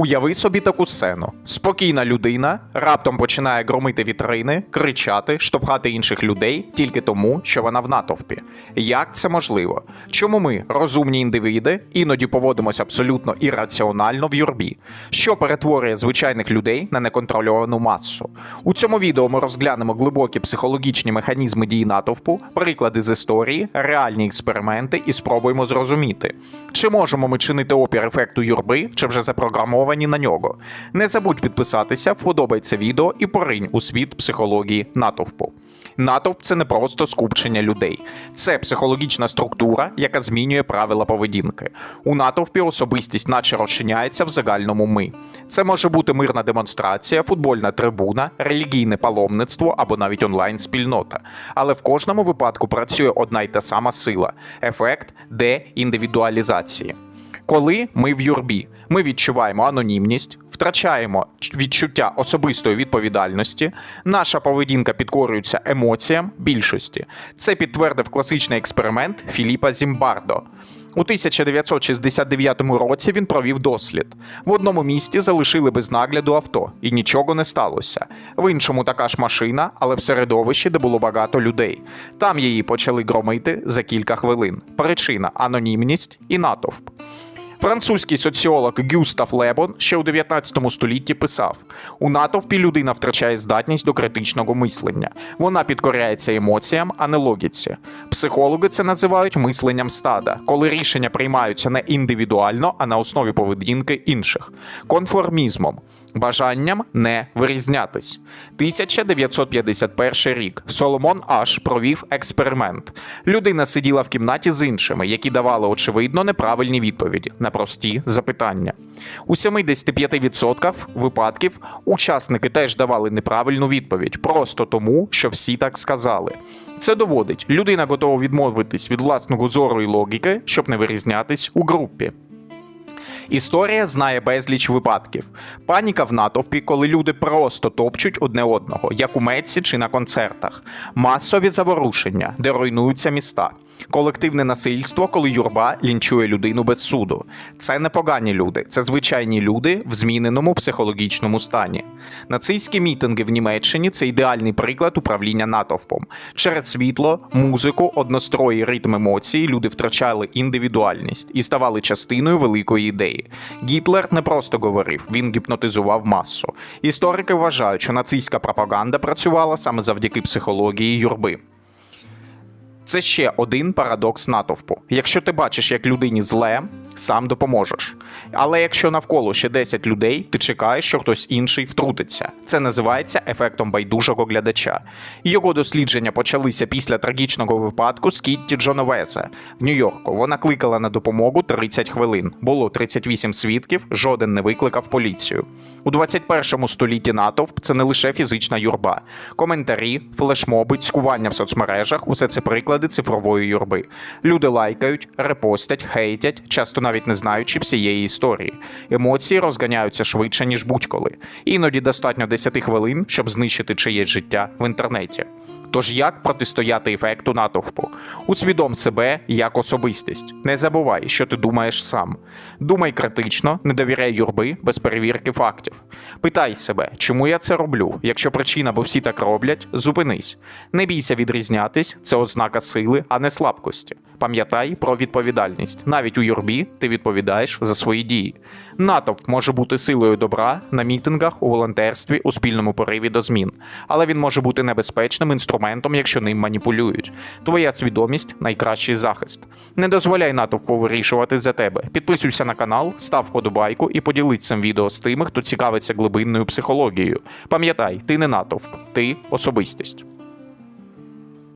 Уяви собі таку сцену. Спокійна людина раптом починає громити вітрини, кричати, штовхати інших людей тільки тому, що вона в натовпі. Як це можливо? Чому ми, розумні індивіди, іноді поводимося абсолютно ірраціонально в юрбі, що перетворює звичайних людей на неконтрольовану масу? У цьому відео ми розглянемо глибокі психологічні механізми дії натовпу, приклади з історії, реальні експерименти і спробуємо зрозуміти, чи можемо ми чинити опір ефекту юрби, чи вже запрограмовані на нього. Не забудь підписатися, вподобай це відео і поринь у світ психології натовпу. Натовп це не просто скупчення людей, це психологічна структура, яка змінює правила поведінки. У натовпі особистість наче розчиняється в загальному ми. Це може бути мирна демонстрація, футбольна трибуна, релігійне паломництво або навіть онлайн-спільнота. Але в кожному випадку працює одна й та сама сила ефект деіндивідуалізації. Коли ми в юрбі, ми відчуваємо анонімність, втрачаємо відчуття особистої відповідальності, наша поведінка підкорюється емоціям більшості. Це підтвердив класичний експеримент Філіпа Зімбардо. У 1969 році він провів дослід. В одному місті залишили без нагляду авто, і нічого не сталося. В іншому така ж машина, але в середовищі, де було багато людей. Там її почали громити за кілька хвилин. Причина анонімність і натовп. Французький соціолог Гюстав Лебон ще у 19 столітті писав: у натовпі людина втрачає здатність до критичного мислення. Вона підкоряється емоціям, а не логіці. Психологи це називають мисленням стада, коли рішення приймаються не індивідуально, а на основі поведінки інших, конформізмом. Бажанням не вирізнятись. 1951 рік Соломон Аш провів експеримент. Людина сиділа в кімнаті з іншими, які давали очевидно неправильні відповіді на прості запитання. У 75% випадків учасники теж давали неправильну відповідь, просто тому, що всі так сказали. Це доводить, людина готова відмовитись від власного зору і логіки, щоб не вирізнятись у групі. Історія знає безліч випадків. Паніка в натовпі, коли люди просто топчуть одне одного, як у Меці чи на концертах, масові заворушення, де руйнуються міста, колективне насильство, коли юрба лінчує людину без суду. Це не погані люди, це звичайні люди в зміненому психологічному стані. Нацистські мітинги в Німеччині це ідеальний приклад управління натовпом. Через світло, музику, однострої ритм емоцій люди втрачали індивідуальність і ставали частиною великої ідеї. Гітлер не просто говорив, він гіпнотизував масу. Історики вважають, що нацистська пропаганда працювала саме завдяки психології юрби. Це ще один парадокс натовпу. Якщо ти бачиш, як людині зле, сам допоможеш. Але якщо навколо ще 10 людей, ти чекаєш, що хтось інший втрутиться. Це називається ефектом байдужого глядача. Його дослідження почалися після трагічного випадку з Кітті Джоновезе в Нью-Йорку. Вона кликала на допомогу 30 хвилин. Було 38 свідків, жоден не викликав поліцію. У 21 столітті натовп це не лише фізична юрба. Коментарі, флешмоби, цькування в соцмережах усе це приклади цифрової юрби. Люди лайкають, репостять, хейтять, часто навіть не знаючи всієї історії. Емоції розганяються швидше, ніж будь-коли. Іноді достатньо 10 хвилин, щоб знищити чиєсь життя в інтернеті. Тож як протистояти ефекту натовпу? Усвідом себе як особистість. Не забувай, що ти думаєш сам. Думай критично, не довіряй юрби без перевірки фактів. Питай себе, чому я це роблю? Якщо причина, бо всі так роблять, зупинись. Не бійся відрізнятись, це ознака сили, а не слабкості. Пам'ятай про відповідальність. Навіть у юрбі ти відповідаєш за свої дії. Натовп може бути силою добра на мітингах, у волонтерстві, у спільному пориві до змін, але він може бути небезпечним інструментом, якщо ним маніпулюють. Твоя свідомість найкращий захист. Не дозволяй натовпу вирішувати за тебе. Підписуйся на канал, став вподобайку і поділись цим відео з тими, хто цікавиться глибинною психологією. Пам'ятай, ти не натовп, ти особистість.